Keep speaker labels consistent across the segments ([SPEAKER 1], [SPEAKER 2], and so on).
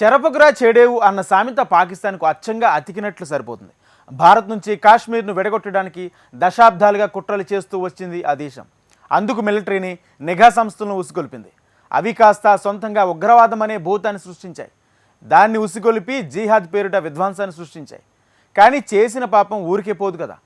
[SPEAKER 1] చెరపకురా చెడేవు అన్న సామెత పాకిస్తాన్కు అచ్చంగా అతికినట్లు సరిపోతుంది. భారత్ నుంచి కాశ్మీర్ను విడగొట్టడానికి దశాబ్దాలుగా కుట్రలు చేస్తూ వచ్చింది ఆ దేశం. అందుకు మిలిటరీని నిఘా సంస్థలను ఉసుగొలిపింది. అవి కాస్త సొంతంగా ఉగ్రవాదం అనే భూతాన్ని సృష్టించాయి. దాన్ని ఉసిగొలిపి జీహాద్ పేరిట విధ్వంసాన్ని సృష్టించాయి. కానీ చేసిన పాపం ఊరికే పోదు కదా.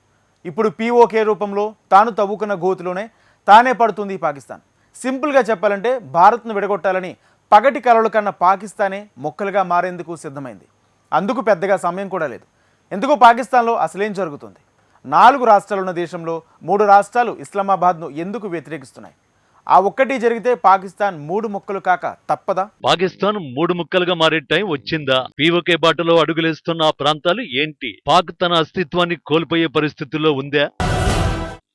[SPEAKER 1] ఇప్పుడు పీఓకే రూపంలో తాను తవ్వుకున్న గోతులోనే తానే పడుతుంది పాకిస్తాన్. సింపుల్గా చెప్పాలంటే భారత్ను విడగొట్టాలని పగటి కలలు కన్న పాకిస్తానే మొక్కలుగా మారేందుకు సిద్ధమైంది. అందుకు పెద్దగా సమయం కూడా లేదు. ఎందుకు పాకిస్తాన్లో అసలేం జరుగుతుంది? నాలుగు రాష్ట్రాలున్న దేశంలో మూడు రాష్ట్రాలు ఇస్లామాబాద్ను ఎందుకు వ్యతిరేకిస్తున్నాయి? ఆ ఒక్కటి జరిగితే పాకిస్తాన్ మూడు ముక్కలు కాక తప్పదా?
[SPEAKER 2] పాకిస్తాన్ మూడు ముక్కలుగా మారే టైం వచ్చిందా? పీఓకే బాటలో అడుగులేస్తున్న ఆ ప్రాంతాలు ఏంటి? పాక్ తన అస్తిత్వాన్ని కోల్పోయే పరిస్థితుల్లో ఉందా?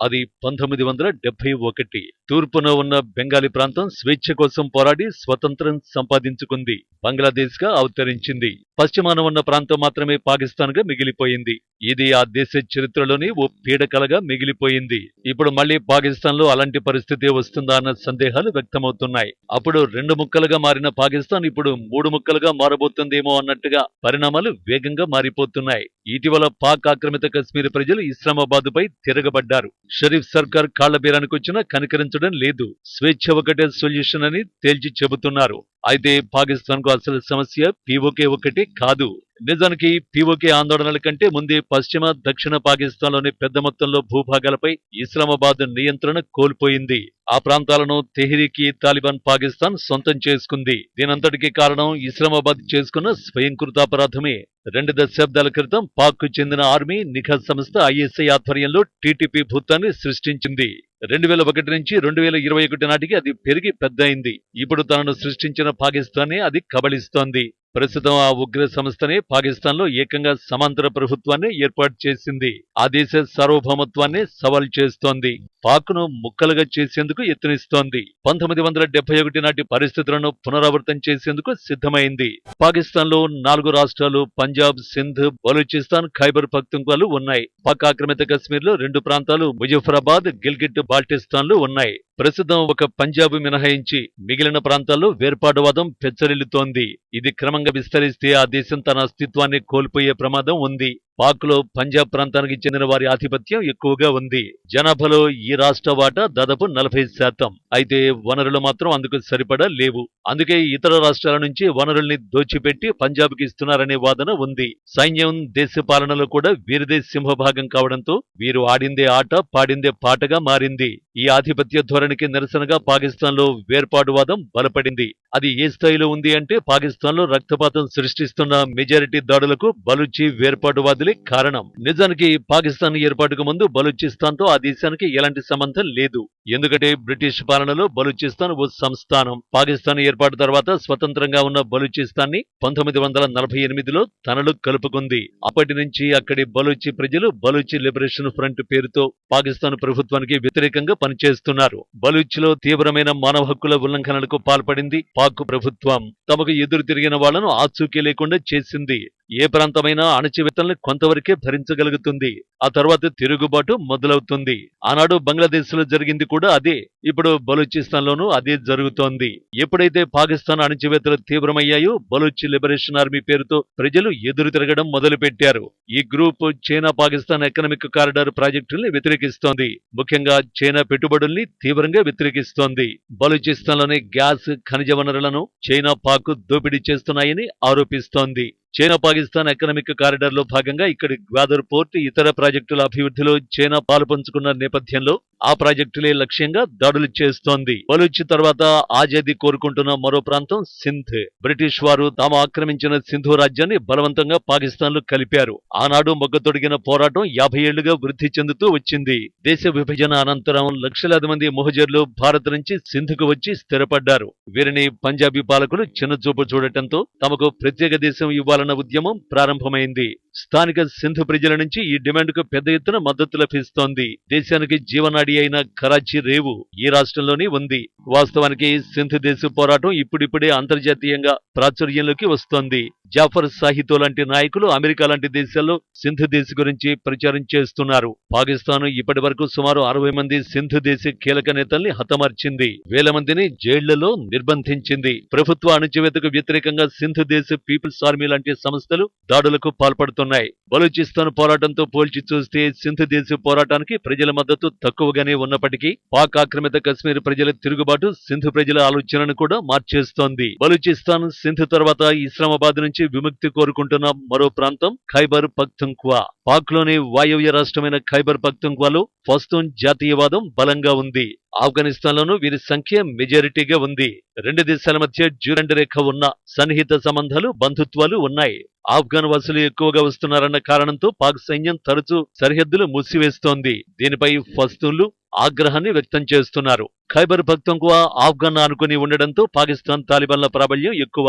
[SPEAKER 2] అది పంతొమ్మిది వందల డెబ్బై ఒకటి. తూర్పున ఉన్న బెంగాలీ ప్రాంతం స్వేచ్ఛ కోసం పోరాడి స్వతంత్రం సంపాదించుకుంది. బంగ్లాదేశ్గా అవతరించింది. పశ్చిమాన ఉన్న ప్రాంతం మాత్రమే పాకిస్తాన్గా మిగిలిపోయింది. ఇది ఆ దేశ చరిత్రలోని ఓ పీడకలగా మిగిలిపోయింది. ఇప్పుడు మళ్ళీ పాకిస్తాన్లో అలాంటి పరిస్థితి వస్తుందా అన్న సందేహాలు వ్యక్తమవుతున్నాయి. అప్పుడు రెండు ముక్కలుగా మారిన పాకిస్తాన్ ఇప్పుడు మూడు ముక్కలుగా మారబోతుందేమో అన్నట్టుగా పరిణామాలు వేగంగా మారిపోతున్నాయి. ఇటీవల పాక్ ఆక్రమిత కశ్మీర్ ప్రజలు ఇస్లామాబాద్ పై తిరగబడ్డారు. షరీఫ్ సర్కార్ కాళ్ళ బీరానికి కనికరించడం లేదు. స్వేచ్ఛ ఒకటే సొల్యూషన్ అని తేల్చి చెబుతున్నారు. అయితే పాకిస్తాన్కు అసలు సమస్య పీఓకే ఒకటి కాదు. నిజానికి పీఓకే ఆందోళనల కంటే ముందే పశ్చిమ దక్షిణ పాకిస్తాన్లోని పెద్ద మొత్తంలో భూభాగాలపై ఇస్లామాబాద్ నియంత్రణ కోల్పోయింది. ఆ ప్రాంతాలను తెహ్రీకి తాలిబాన్ పాకిస్తాన్ సొంతం చేసుకుంది. దీనంతటికీ కారణం ఇస్లామాబాద్ చేసుకున్న స్వయంకృతాపరాధమే రెండు దశాబ్దాల క్రితం పాక్కు చెందిన ఆర్మీ నిఘా సంస్థ ఐఎస్ఐ ఆధ్వర్యంలో టీటీపీ భూతాన్ని సృష్టించింది. రెండు వేల ఒకటి నుంచి రెండు వేల ఇరవై ఒకటి నాటికి అది పెరిగి పెద్దయింది. ఇప్పుడు తనను సృష్టించిన పాకిస్తానే అది కబళిస్తోంది. ప్రస్తుతం ఆ ఉగ్ర సంస్థనే పాకిస్తాన్లో ఏకంగా సమాంతర ప్రభుత్వాన్ని ఏర్పాటు చేసింది. ఆ దేశ సార్వభౌమత్వాన్ని సవాల్ చేస్తోంది. పాక్ను ముక్కలుగా చేసేందుకు యత్నిస్తోంది. పంతొమ్మిది వందల డెబ్బై ఒకటి నాటి పరిస్థితులను పునరావృతం చేసేందుకు సిద్ధమైంది. పాకిస్తాన్లో నాలుగు రాష్ట్రాలు పంజాబ్ సింధ్ బలూచిస్తాన్ ఖైబర్ పఖ్తుంక్వాలు ఉన్నాయి. పాక్ ఆక్రమిత కశ్మీర్లో రెండు ప్రాంతాలు ముజఫరాబాద్ గిల్గిట్ బాల్టిస్తాన్లు ఉన్నాయి. ప్రస్తుతం ఒక పంజాబ్ మినహాయించి మిగిలిన ప్రాంతాల్లో వేర్పాటువాదం పెచ్చరిల్లుతోంది. ఇది క్రమంగా విస్తరిస్తే ఆ దేశం తన అస్తిత్వాన్ని కోల్పోయే ప్రమాదం ఉంది. పాక్లో పంజాబ్ ప్రాంతానికి చెందిన వారి ఆధిపత్యం ఎక్కువగా ఉంది. జనాభాలో ఈ రాష్ట్ర వాటా దాదాపు నలభై శాతం. అయితే వనరులు మాత్రం అందుకు సరిపడా లేవు. అందుకే ఇతర రాష్ట్రాల నుంచి వనరుల్ని దోచిపెట్టి పంజాబ్కి ఇస్తున్నారనే వాదన ఉంది. సైన్యం దేశ పాలనలో కూడా వీరిదే సింహభాగం కావడంతో వీరు ఆడిందే ఆట పాడిందే పాటగా మారింది. ఈ ఆధిపత్య ధోరణికి నిరసనగా పాకిస్తాన్లో వేర్పాటువాదం బలపడింది. అది ఏ స్థాయిలో ఉంది అంటే పాకిస్తాన్లో రక్తపాతం సృష్టిస్తున్న మెజారిటీ దాడులకు బలుచి వేర్పాటువాదులు కారణం. నిజానికి పాకిస్తాన్ ఏర్పాటుకు ముందు బలూచిస్తాన్తో ఆ దేశానికి ఎలాంటి సంబంధం లేదు. ఎందుకంటే బ్రిటిష్ పాలనలో బలూచిస్తాన్ ఓ సంస్థానం. పాకిస్తాన్ ఏర్పాటు తర్వాత స్వతంత్రంగా ఉన్న బలూచిస్తాన్ని పంతొమ్మిది వందల నలభై ఎనిమిదిలో తనలో కలుపుకుంది. అప్పటి నుంచి అక్కడి బలూచి ప్రజలు బలూచి లిబరేషన్ ఫ్రంట్ పేరుతో పాకిస్తాన్ ప్రభుత్వానికి వ్యతిరేకంగా పనిచేస్తున్నారు. బలూచ్లో తీవ్రమైన మానవ హక్కుల ఉల్లంఘనలకు పాల్పడింది పాక్ ప్రభుత్వం. తమకు ఎదురు తిరిగిన వాళ్ళను ఆచూకీ లేకుండా చేసింది. ఏ ప్రాంతమైనా అణచివేతల్ని కొంతవరకే భరించగలుగుతుంది. ఆ తర్వాత తిరుగుబాటు మొదలవుతుంది. ఆనాడు బంగ్లాదేశ్లో జరిగింది కూడా అదే. ఇప్పుడు బలూచిస్తాన్ లోనూ అదే జరుగుతోంది. ఎప్పుడైతే పాకిస్తాన్ అణచివేతలు తీవ్రమయ్యాయో బలూచి లిబరేషన్ ఆర్మీ పేరుతో ప్రజలు ఎదురు తిరగడం మొదలుపెట్టారు. ఈ group China Pakistan economic corridor ప్రాజెక్టుల్ని వ్యతిరేకిస్తోంది. ముఖ్యంగా చైనా పెట్టుబడుల్ని తీవ్రంగా వ్యతిరేకిస్తోంది. బలూచిస్తాన్లోని గ్యాస్ ఖనిజ వనరులను చైనా పాక్ దోపిడీ చేస్తున్నాయని ఆరోపిస్తోంది. చైనా పాకిస్తాన్ ఎకనామిక్ కారిడార్లో భాగంగా ఇక్కడి గ్వాదర్ పోర్ట్ ఇతర ప్రాజెక్టుల అభివృద్ధిలో చైనా పాల్పంచుకున్న నేపథ్యంలో ఆ ప్రాజెక్టులే లక్ష్యంగా దాడులు చేస్తోంది. బలూచ్ తర్వాత ఆజాదీ కోరుకుంటున్న మరో ప్రాంతం సింధ్. బ్రిటిష్ వారు తాము ఆక్రమించిన సింధు రాజ్యాన్ని బలవంతంగా పాకిస్తాన్లో కలిపారు. ఆనాడు మొగ్గతొడిగిన పోరాటం యాభై ఏళ్ళుగా వృద్ధి చెందుతూ వచ్చింది. దేశ విభజన అనంతరం లక్షలాది మంది మొహజర్లు భారత్ నుంచి సింధుకు వచ్చి స్థిరపడ్డారు. వీరిని పంజాబీ పాలకులు చిన్నచూపు చూడటంతో తమకు ప్రత్యేక దేశం ఇవ్వాలి ఇవ్వాలన్న ఉద్యమం ప్రారంభమైంది. స్థానిక సింధు ప్రజల నుంచి ఈ డిమాండ్కు పెద్ద ఎత్తున మద్దతు లభిస్తోంది. దేశానికి జీవనాడి అయిన కరాచీ రేవు ఈ రాష్ట్రంలోనే ఉంది. వాస్తవానికి సింధు దేశ పోరాటం ఇప్పుడిప్పుడే అంతర్జాతీయంగా ప్రాచుర్యంలోకి వస్తోంది. జాఫర్ సాహితో లాంటి నాయకులు అమెరికా లాంటి దేశాల్లో సింధు దేశ గురించి ప్రచారం చేస్తున్నారు. పాకిస్తాన్ ఇప్పటి వరకు సుమారు అరవై మంది సింధు దేశ కీలక నేతల్ని హతమార్చింది. వేల మందిని జైళ్ళలో నిర్బంధించింది. ప్రభుత్వ అణచివేతకు వ్యతిరేకంగా సింధు దేశ పీపుల్స్ ఆర్మీ లాంటి సంస్థలు దాడులకు పాల్పడుతున్నాయి. జరుగుతున్నాయి బలూచిస్తాన్ పోరాటంతో పోల్చి చూస్తే సింధు దేశ పోరాటానికి ప్రజల మద్దతు తక్కువగానే ఉన్నప్పటికీ పాక్ ఆక్రమిత కశ్మీర్ ప్రజల తిరుగుబాటు సింధు ప్రజల ఆలోచనను కూడా మార్చేస్తోంది. బలూచిస్తాన్ సింధు తర్వాత ఇస్లామాబాద్ నుంచి విముక్తి కోరుకుంటున్న మరో ప్రాంతం ఖైబర్ పఖ్తుంఖ్వా. పాక్లోని వాయువ్య రాష్ట్రమైన ఖైబర్ పఖ్తుంఖ్వాలో పస్తూన్ జాతీయవాదం బలంగా ఉంది. ఆఫ్ఘనిస్తాన్లోనూ వీరి సంఖ్య మెజారిటీగా ఉంది. రెండు దేశాల మధ్య జ్యూరెండ్ రేఖ ఉన్న సన్నిహిత సంబంధాలు బంధుత్వాలు ఉన్నాయి. ఆఫ్ఘన్ వసూలు ఎక్కువగా వస్తున్నారన్న కారణంతో పాక్ సైన్యం తరచూ సరిహద్దులు మూసివేస్తోంది. దీనిపై ఫస్తూన్లు ఆగ్రహాన్ని వ్యక్తం చేస్తున్నారు. ఖైబర్ పఖ్తుంఖ్వా ఆఫ్ఘన్ ఆనుకుని ఉండడంతో పాకిస్తాన్ తాలిబాన్ల ప్రాబల్యం ఎక్కువ.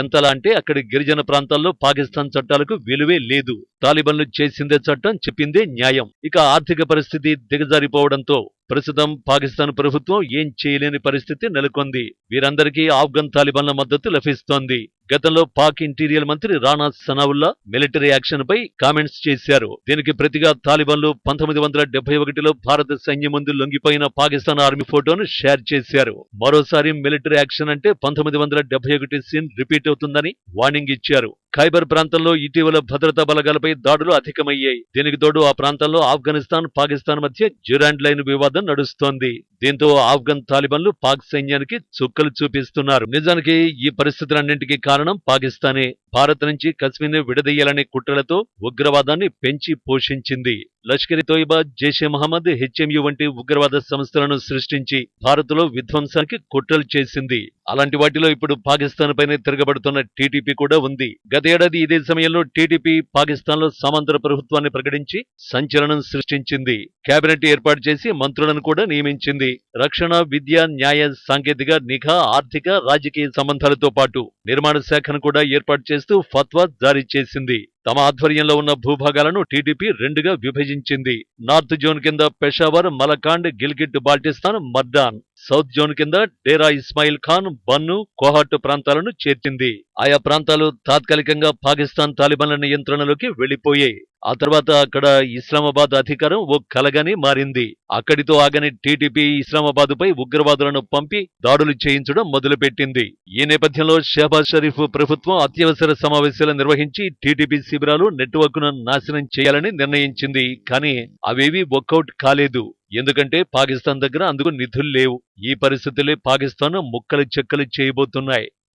[SPEAKER 2] ఎంతలా అంటే అక్కడి గిరిజన ప్రాంతాల్లో పాకిస్తాన్ చట్టాలకు విలువే లేదు. తాలిబాన్లు చేసిందే చట్టం చెప్పిందే న్యాయం. ఇక ఆర్థిక పరిస్థితి దిగజారిపోవడంతో ప్రస్తుతం పాకిస్తాన్ ప్రభుత్వం ఏం చేయలేని పరిస్థితి నెలకొంది. వీరందరికీ ఆఫ్ఘన్ తాలిబాన్ల మద్దతు లభిస్తోంది. గతంలో పాక్ ఇంటీరియర్ మంత్రి రానా సనావుల్లా మిలిటరీ యాక్షన్ పై కామెంట్స్ చేశారు. దీనికి ప్రతిగా తాలిబాన్లు పంతొమ్మిది వందల డెబ్బై ఒకటిలో భారత సైన్యం ముందు లొంగిపోయిన పాకిస్తాన్ ఆర్మీ ఫోటోను షేర్ చేశారు. మరోసారి మిలిటరీ యాక్షన్ అంటే పంతొమ్మిది వందల డెబ్బై ఒకటి సీన్ రిపీట్ అవుతుందని వార్నింగ్ ఇచ్చారు. ఖైబర్ ప్రాంతంలో ఇటీవల భద్రతా బలగాలపై దాడులు అధికమయ్యాయి. దీనికి తోడు ఆ ప్రాంతంలో ఆఫ్ఘనిస్తాన్ పాకిస్తాన్ మధ్య జ్యూరాండ్ లైన్ వివాదం నడుస్తోంది. దీంతో ఆఫ్ఘన్ తాలిబాన్లు పాక్ సైన్యానికి చుక్కలు చూపిస్తున్నారు. నిజానికి ఈ పరిస్థితులన్నింటికీ కారణం పాకిస్తానే భారత్ నుంచి కశ్మీర్ని విడదీయాలనే కుట్రలతో ఉగ్రవాదాన్ని పెంచి పోషించింది. లష్కర్ తోయిబా జైషే మహమ్మద్ హెచ్ఎంయు వంటి ఉగ్రవాద సంస్థలను సృష్టించి భారత్లో విధ్వంసానికి కుట్రలు చేసింది. అలాంటి వాటిలో ఇప్పుడు పాకిస్తాన్ పైనే తిరగబడుతున్న టీడీపీ కూడా ఉంది. గతేడాది ఇదే సమయంలో టీడీపీ పాకిస్తాన్లో సమాంతర ప్రభుత్వాన్ని ప్రకటించి సంచలనం సృష్టించింది. కేబినెట్ ఏర్పాటు చేసి మంత్రులను కూడా నియమించింది. రక్షణ విద్య న్యాయ సాంకేతిక నిఘా ఆర్థిక రాజకీయ సంబంధాలతో పాటు నిర్మాణ శాఖను కూడా ఏర్పాటు చేస్తూ ఫత్వా జారీ చేసింది. తమ ఆధ్వర్యంలో ఉన్న భూభాగాలను టీడీపీ రెండుగా విభజించింది. నార్త్ జోన్ కింద పెషావర్ మలకాండ్ గిల్గిట్ బాల్టిస్తాన్ మర్డాన్. సౌత్ జోన్ కింద డేరా ఇస్మాయిల్ ఖాన్ బన్ను కోహాట్ ప్రాంతాలను చేర్చింది. ఆయా ప్రాంతాలు తాత్కాలికంగా పాకిస్తాన్ తాలిబాన్ల నియంత్రణలోకి వెళ్ళిపోయాయి ఆ తర్వాత అక్కడ ఇస్లామాబాద్ అధికారం ఓ కలగానే మారింది. అక్కడితో ఆగని టీడీపీ ఇస్లామాబాద్ పై ఉగ్రవాదులను పంపి దాడులు చేయించడం మొదలుపెట్టింది. ఈ నేపథ్యంలో షహబాజ్ షరీఫ్ ప్రభుత్వం అత్యవసర సమావేశాలు నిర్వహించి టీడీపీ శిబిరాలు నెట్వర్క్ను నాశనం చేయాలని నిర్ణయించింది. కానీ అవేవీ వర్కౌట్ కాలేదు. ఎందుకంటే పాకిస్తాన్ దగ్గర అందుకు నిధులు లేవు. ఈ పరిస్థితులే పాకిస్తాన్ ముక్కలు చెక్కలు చేయబోతున్నాయి.